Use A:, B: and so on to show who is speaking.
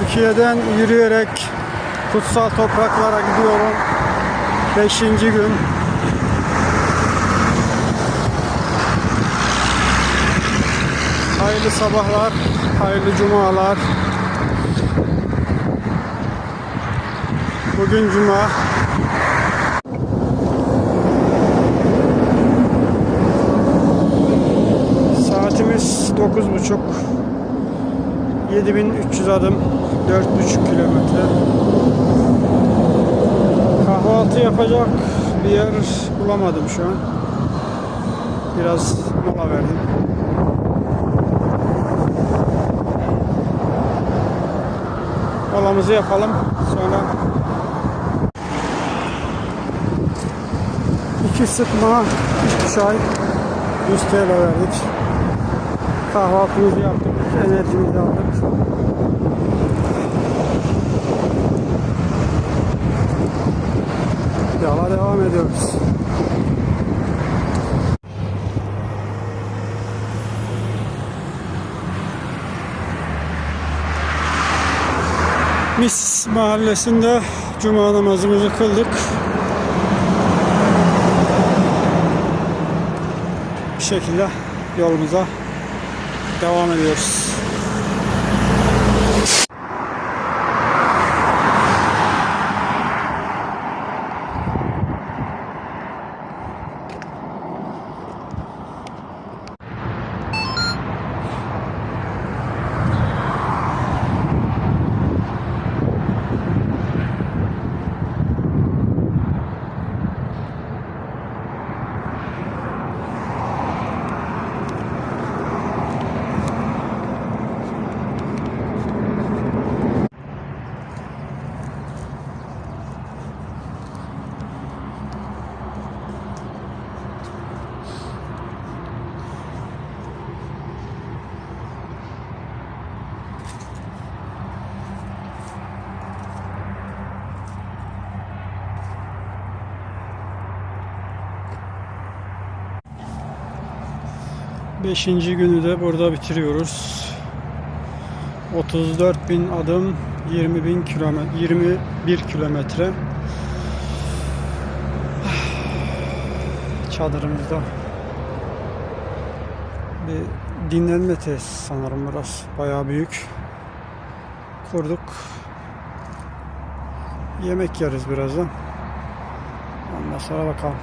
A: Türkiye'den yürüyerek kutsal topraklara gidiyorum. Beşinci gün. Hayırlı sabahlar, hayırlı cumalar. Bugün cuma. Saatimiz 9.30. 7300 adım 4,5 kilometre. Kahvaltı yapacak bir yer bulamadım şu an. Biraz mola verdim. Molamızı yapalım. Sonra iki sıkma, iki çay, 100 TL verdik. Kahvaltımızı yaptık, enerjimizi aldık. Yola devam ediyoruz. Mis mahallesinde cuma namazımızı kıldık. Bir şekilde yolumuza devam ediyoruz. Beşinci günü de burada bitiriyoruz. 34 bin adım, 20 bin kilometre, 21 kilometre. Çadırımızda bir dinlenme tesisi sanırım burası. Bayağı büyük. Kurduk. Yemek yeriz birazdan. Ondan sonra bakalım.